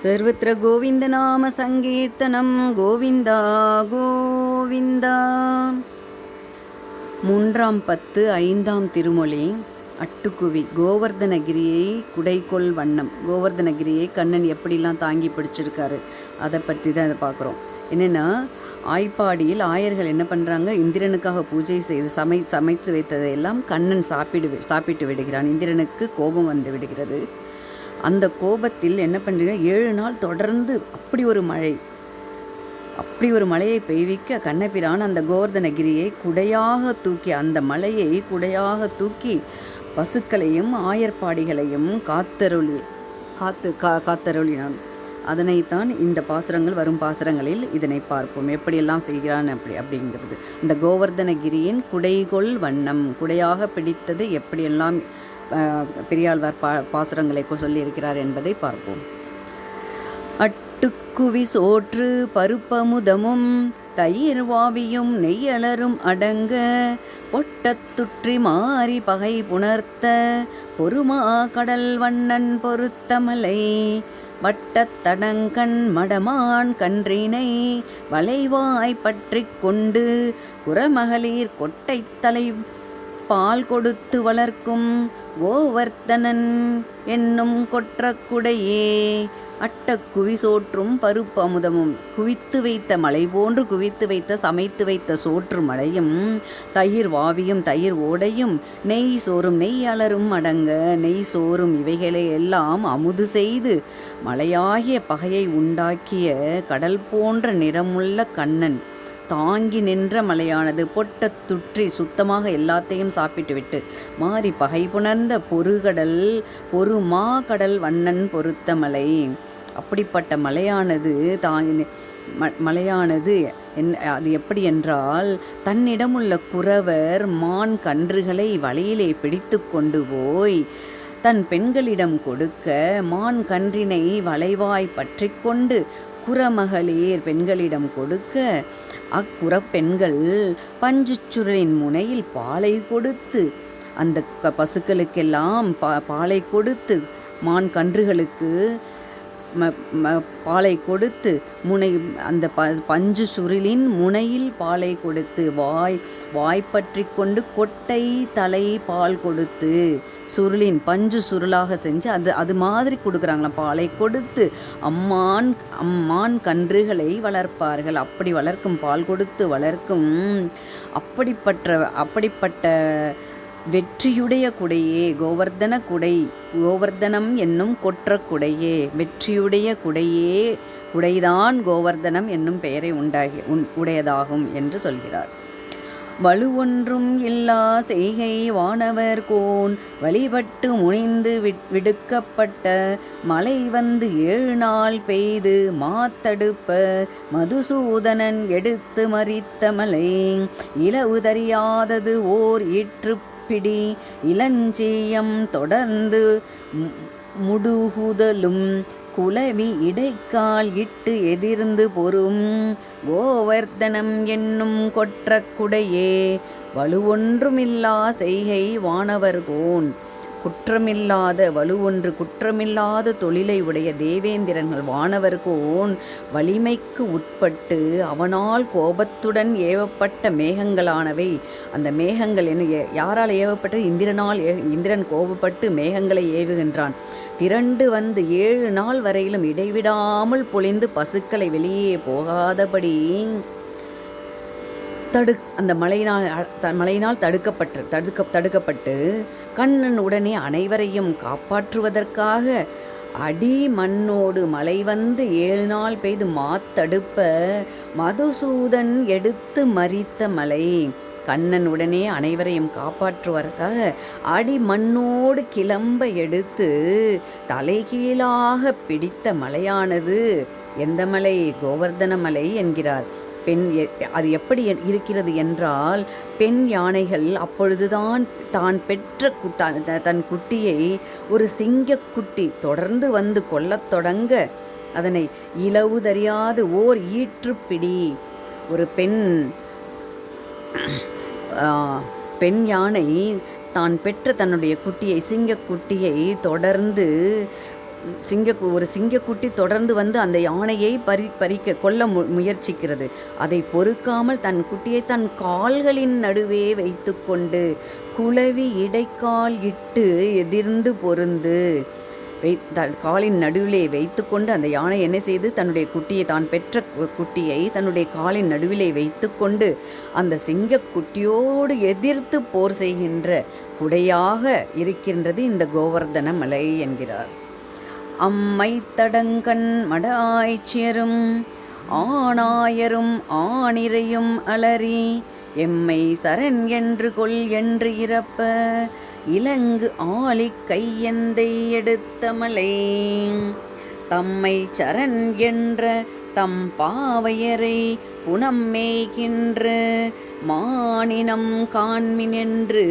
सर्वत्र गोविन्दनामसङ्कीर्तनं கோவிந்தா கோவிந்தா மூன்றாம் பத்து ஐந்தாம் திருமொழி அட்டுக்குவி கோவர்தனகிரியை குடைக்கொள் வண்ணம் கோவர்தனகிரியை கண்ணன் எப்படிலாம் தாங்கி பிடிச்சிருக்காரு அதை பற்றி தான் அதை பார்க்குறோம் என்னென்னா ஆய்ப்பாடியில் ஆயர்கள் என்ன பண்ணுறாங்க இந்திரனுக்காக பூஜை செய்து சமை சமைத்து வைத்ததையெல்லாம் கண்ணன் சாப்பிடு சாப்பிட்டு விடுகிறான் இந்திரனுக்கு கோபம் வந்து விடுகிறது அந்த கோபத்தில் என்ன பண்ணுறீங்க ஏழு நாள் தொடர்ந்து அப்படி ஒரு மழை. அப்படி ஒரு மலையை பெய்விக்க கண்ணபிரான் அந்த கோவர்தனகிரியை குடையாக தூக்கி அந்த மலையை குடையாக தூக்கி பசுக்களையும் ஆயர்பாடிகளையும் காத்தருளி காத்து கா காத்தருளினான். அதனைத்தான் இந்த பாசுரங்கள் வரும் பாசுரங்களில் இதனை பார்ப்போம். எப்படியெல்லாம் செய்கிறான் அப்படி அப்படிங்கிறது. இந்த கோவர்தனகிரியின் குடைகொள் வண்ணம் குடையாக பிடித்தது எப்படியெல்லாம் பெரியாழ்வார் பா பாசுரங்களை சொல்லியிருக்கிறார் என்பதை பார்ப்போம். அட்டுக்குவி சோற்று பருப்பமுதமும் தயிர் வாவியும் நெய்யலரும் அடங்க ஒட்டத்துற்றி மாறி பகை புணர்த்த பொறுமா கடல் வண்ணன் பொருத்தமலை வட்டத்தடங்கண் மடமான் கன்றினை வளைவாய் பற்றி கொண்டு குரமகளிர் கொட்டைத்தலை பால் கொடுத்து வளர்க்கும் கோவர்த்தனன் என்னும் கொற்றக்குடையே. அட்டக்குவி சோற்றும் பருப்பு அமுதமும் குவித்து வைத்த மலை போன்று குவித்து வைத்த சமைத்து வைத்த சோற்று மலையும் தயிர் வாவியும் தயிர் ஓடையும் நெய் சோறும் நெய் அலரும் அடங்க நெய் சோறும் இவைகளை எல்லாம் அமுது செய்து மலையாகிய பகையை உண்டாக்கிய கடல் போன்ற நிறமுள்ள கண்ணன். தாங்கி நின்ற மலையானது. பொட்டத் துற்றி சுத்தமாக எல்லாத்தையும் சாப்பிட்டுவிட்டு மாறி பகை புணர்ந்த பொறுகடல் பொறுமா கடல் வண்ணன் பொருத்த மலை. அப்படிப்பட்ட மலையானது தாங்கி ம- மலையானது என் அது எப்படி என்றால் தன்னிடமுள்ள குறவர் மான் கன்றுகளை வலையிலே பிடித்து கொண்டு போய் தன் பெண்களிடம் கொடுக்க மான் கன்றினை வளைவாய் பற்றி கொண்டு குறமகளிர் பெண்களிடம் கொடுக்க அக்குறப் பெண்கள் பஞ்சுச்சுருளின் முனையில் பாலை கொடுத்து அந்த பசுக்களுக்கெல்லாம் பா பாலை கொடுத்து மான் கன்றுகளுக்கு பாலை கொடுத்து முனை அந்த ப பஞ்சு சுருளின் முனையில் பாலை கொடுத்து வாய் வாய் பற்றி கொண்டு கொட்டை தலை பால் கொடுத்து சுருளின் பஞ்சு சுருளாக செஞ்சு அது அது மாதிரி கொடுக்குறாங்களாம். பாலை கொடுத்து அம்மான் அம்மான் கன்றுகளை வளர்ப்பார்கள். அப்படி வளர்க்கும் பால் கொடுத்து வளர்க்கும் அப்படிப்பட்ட அப்படிப்பட்ட வெற்றியுடைய குடையே கோவர்தன குடை கோவர்தனம் என்னும் கொற்ற குடையே வெற்றியுடைய குடையே குடைதான் கோவர்தனம் என்னும் பெயரை உண்டாகி உன் உடையதாகும் என்று சொல்கிறார். வலுவொன்றும் இல்லா செய்கை வானவர் கோன் வழிபட்டு முனைந்து விட்- விடுக்கப்பட்ட மழை வந்து ஏழு நாள் பெய்து மாத்தடுப்ப மதுசூதனன் எடுத்து மறித்த மலை இலவுதறியாதது ஓர் பிடி இளஞ்சியம் தொடர்ந்து முடுகுதலும் குலவி இடைக்கால் இட்டு எதிர்ந்து பொறும் கோவர்த்தனம் என்னும் கொற்றக்குடையே வலுவொன்றுமில்லா செய்கை வானவர்கோன் குற்றமில்லாத வலுவொன்று குற்றமில்லாத தொழிலை உடைய தேவேந்திரன்கள் வானவர்கோன் வலிமைக்கு உட்பட்டு அவனால் கோபத்துடன் ஏவப்பட்ட மேகங்களானவை. அந்த மேகங்கள் என்ன ஏ- யாரால் ஏவப்பட்டது? இந்திரனால் ஏ இந்திரன் கோபப்பட்டு மேகங்களை ஏவுகின்றான். திரண்டு வந்து ஏழு நாள் வரையிலும் இடைவிடாமல் பொழிந்து பசுக்களை வெளியே போகாதபடி தடு அந்த மழையினால் த- மழையினால் தடுக்கப்பட்டு தடுக்க தடுக்கப்பட்டு கண்ணன் உடனே அனைவரையும் காப்பாற்றுவதற்காக அடி மண்ணோடு மழை வந்து ஏழு நாள் பெய்து மாத்தடுப்ப மதுசூதன் எடுத்து மறித்த மலை. கண்ணன் உடனே அனைவரையும் காப்பாற்றுவதற்காக அடி மண்ணோடு கிளம்ப எடுத்து தலைகீழாக பிடித்த மலையானது. எந்த மலை? கோவர்தன மலை என்கிறார். பெண் அது எப்படி இருக்கிறது என்றால் பெண் யானைகள் அப்பொழுதுதான் தான் பெற்ற கு- தன் த- தன் குட்டியை ஒரு சிங்கக்குட்டி தொடர்ந்து வந்து கொல்லத் தொடங்க அதனை இலவுதறியாது ஓர் ஈற்றுப்பிடி ஒரு பெண் பெண் யானை தான் பெற்ற தன்னுடைய குட்டியை சிங்கக்குட்டியை தொடர்ந்து சிங்க ஒரு சிங்கக்குட்டி தொடர்ந்து வந்து அந்த யானையை பறி பறிக்க கொல்ல மு முயற்சிக்கிறது. அதை பொறுக்காமல் தன் குட்டியை தன் கால்களின் நடுவே வைத்துக்கொண்டு குளவி இடைக்கால் இட்டு எதிர்ந்து பொருந்து வை த காலின் நடுவிலே வைத்துக்கொண்டு அந்த யானை என்ன செய்து தன்னுடைய குட்டியை தான் பெற்ற குட்டியை தன்னுடைய காலின் நடுவிலே வைத்துக்கொண்டு அந்த சிங்கக்குட்டியோடு எதிர்த்து போர் செய்கின்ற குடையாக இருக்கின்றது இந்த கோவர்தன மலை என்கிறார். அம்மை தடங்கண் மட ஆய்ச்சியரும் ஆணாயரும் ஆணிரையும் அலறி எம்மை சரண் என்று கொல் என்று இறப்ப இலங்கு ஆளி கையந்தை எடுத்தமலை தம்மை சரண் என்ற தம் பாவையரை புனம் மேய்கின்ற மானினம் காண்மின் என்று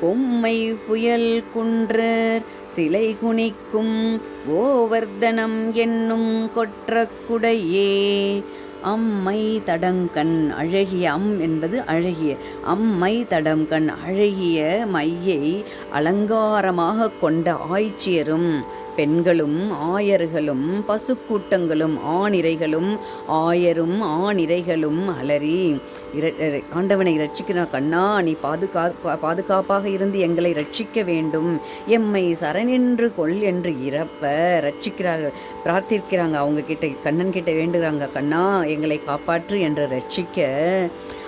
கொம்மை புயல் குன்றர் சிலை குனிக்கும் ஓவர்தனம் என்னும் கொற்றக்குடையே அம்மை தடங்கண் அழகிய அம் என்பது அழகிய. அம்மை தடங்கண் அழகிய மையை அலங்காரமாக கொண்ட ஆய்ச்சியரும் பெண்களும் ஆயர்களும் பசுக்கூட்டங்களும் ஆணிரைகளும் ஆயரும் ஆணிரைகளும் அலறி இர- ஆண்டவனை ரட்சிக்கிறான் கண்ணா நீ பாதுகா பாதுகாப்பாக இருந்து எங்களை ரட்சிக்க வேண்டும். எம்மை சரணென்று கொள் என்று இறப்ப ரட்சிக்கிறார்கள் பிரார்த்திக்கிறாங்க. அவங்க கிட்ட கண்ணன் கிட்ட வேண்டுகிறாங்க. கண்ணா எங்களை காப்பாற்று என்று ரட்சிக்க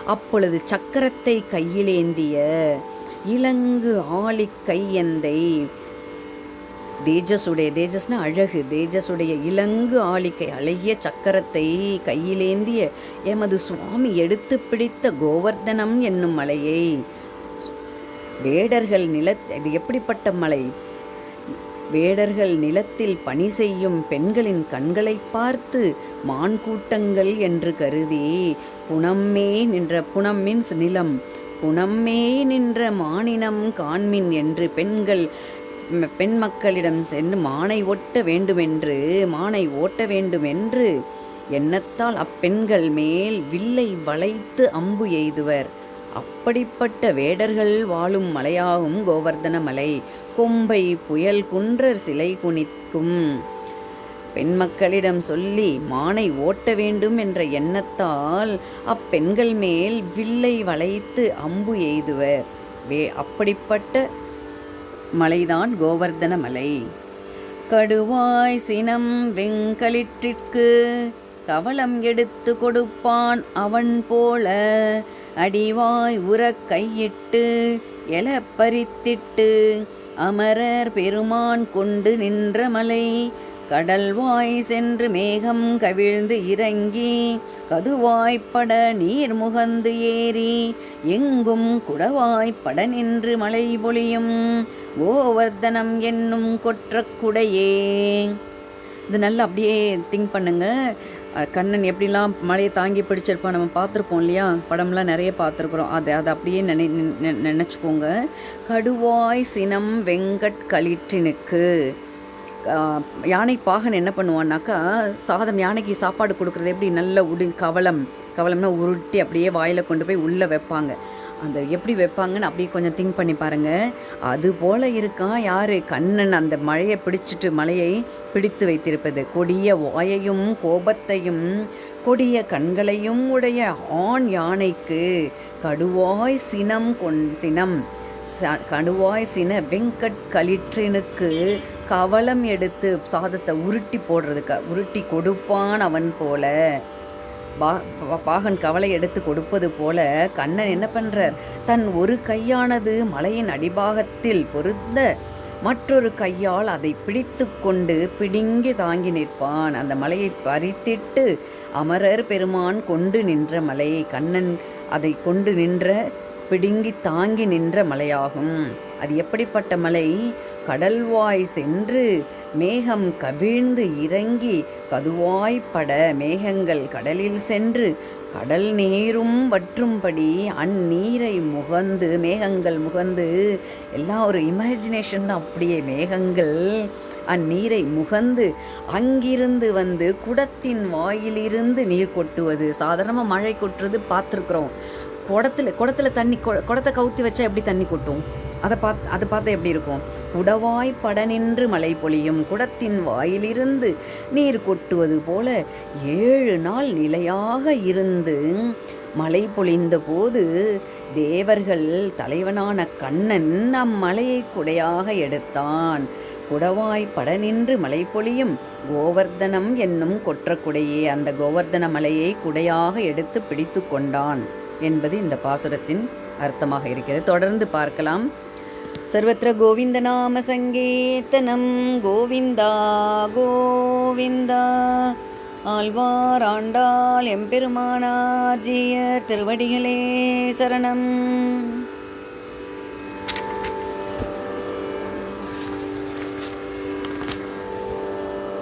அப்பொழுது சக்கரத்தை கையிலேந்திய இலங்கு ஆளிக்கையந்தை தேஜஸுடைய தேஜஸ்னா அழகு தேஜஸுடைய இலங்கு ஆளிக்கை அழகிய சக்கரத்தை கையிலேந்திய எமது சுவாமி எடுத்து பிடித்த கோவர்தனம் என்னும் மலையை. வேடர்கள் நில இது எப்படிப்பட்ட மலை? வேடர்கள் நிலத்தில் பணி செய்யும் பெண்களின் கண்களை பார்த்து மான் கூட்டங்கள் என்று கருதி புனம்மே நின்ற புனம் மீன்ஸ் நிலம் புனம்மே நின்ற மானினம் காண்மின் என்று பெண்கள் பெண் மக்களிடம் சென்று மானை ஓட்ட வேண்டுமென்று மானை ஓட்ட வேண்டுமென்று எண்ணத்தால் அப்பெண்கள் மேல் வில்லை வளைத்து அம்பு எய்துவர். அப்படிப்பட்ட வேடர்கள் வாழும் மலையாகும் கோவர்தன மலை. கொம்பை புயல் குன்றர் சிலை குனிக்கும். பெண் மக்களிடம் சொல்லி மானை ஓட்ட வேண்டும் என்ற எண்ணத்தால் அப்பெண்கள் மேல் வில்லை வளைத்து அம்பு எய்துவர். வே அப்படிப்பட்ட மலைதான் கோவர்தன மலை. கடுவாய் சினம் வெங்களிற்றிற்கு கவலம் எடுத்து கொடுப்பான் அவன் போல. அடிவாய் உற கையிட்டு எல பறித்திட்டு அமரர் பெருமான் கொண்டு நின்ற மலை. கடல்வாய் சென்று மேகம் கவிழ்ந்து இறங்கி கதுவாய்ப்பட நீர் முகந்து ஏறி எங்கும் குடவாய்ப்பட நின்று மழை பொழியும். கோவர்தனம் என்னும் கொற்றக்குடையே இது நல்லா அப்படியே திங்க் பண்ணுங்க. கண்ணன் எப்படிலாம் மழையை தாங்கி பிடிச்சிருப்போம் நம்ம பார்த்துருப்போம் இல்லையா? படம்லாம் நிறைய பார்த்துருக்குறோம். அதை அதை அப்படியே நினை நினச்சிக்கோங்க. கடுவாய் சினம் வெங்கட் களிற்றினுக்கு. யானை பாகன் என்ன பண்ணுவான்னாக்கா சாதம் யானைக்கு சாப்பாடு கொடுக்குறது எப்படி? நல்ல உடு கவலம் கவலம்னா உருட்டி அப்படியே வாயில் கொண்டு போய் உள்ளே வைப்பாங்க. அந்த எப்படி வைப்பாங்கன்னு அப்படியே கொஞ்சம் திங்க் பண்ணி பாருங்கள் அது போல் இருக்கான் யார்? கண்ணன் அந்த மழையை பிடிச்சிட்டு மலையை பிடித்து வைத்திருப்பது. கொடிய வாயையும் கோபத்தையும் கொடிய கண்களையும் உடைய ஆண் யானைக்கு. கடுவாய் சினம் கொண் சினம். கடுவாய் சின வெங்கட் களிற்றினுக்கு கவலம் எடுத்து சாதத்தை உருட்டி போடுறதுக்கு உருட்டி கொடுப்பான் அவன் போல. பா பாகன் கவலை எடுத்து கொடுப்பது போல கண்ணன் என்ன பண்ணுறார் தன் ஒரு கையானது மலையின் அடிபாகத்தில் பொருந்த மற்றொரு கையால் அதை பிடித்து கொண்டு பிடுங்கி தாங்கி நிற்பான். அந்த மலையை பறித்திட்டு அமரர் பெருமான் கொண்டு நின்ற மலை கண்ணன் அதை கொண்டு நின்ற பிடுங்கி தாங்கி நின்ற மலையாகும். அது எப்படிப்பட்ட மலை? கடல்வாய் சென்று மேகம் கவிழ்ந்து இறங்கி கதுவாய்ப்பட மேகங்கள் கடலில் சென்று கடல் நீரும் வற்றும்படி அந்நீரை முகந்து மேகங்கள் முகந்து எல்லாம் ஒரு இமேஜினேஷன் தான் அப்படியே மேகங்கள் அந்நீரை முகந்து அங்கிருந்து வந்து குடத்தின் வாயிலிருந்து நீர் கொட்டுவது. சாதாரணமாக மழை கொட்டுறது பார்த்துருக்குறோம். குடத்தில் குடத்தில் தண்ணி கொ- குடத்தை கவுத்தி வச்சா எப்படி தண்ணி கொட்டும்? அதை பார்த்து அதை பார்த்தா எப்படி இருக்கும்? குடவாய் படனின்று மழை பொழியும். குடத்தின் வாயிலிருந்து நீர் கொட்டுவது போல ஏழு நாள் நிலையாக இருந்து மழை பொழிந்த போது தேவர்கள் தலைவனான கண்ணன் அம்மலையை குடையாக எடுத்தான். குடவாய் படனின்று மலை பொழியும். கோவர்தனம் என்னும் கொற்றக்குடையே அந்த கோவர்தன மலையை குடையாக எடுத்து பிடித்து கொண்டான். என்பது இந்த பாசுரத்தின் அர்த்தமாக இருக்கிறது. தொடர்ந்து பார்க்கலாம். சர்வத்திர கோவிந்த நாம சங்கீர்த்தனம். கோவிந்தா கோவிந்தா. ஆழ்வார் ஆண்டாள் எம்பெருமானார் ஜீயர் திருவடிகளே சரணம்.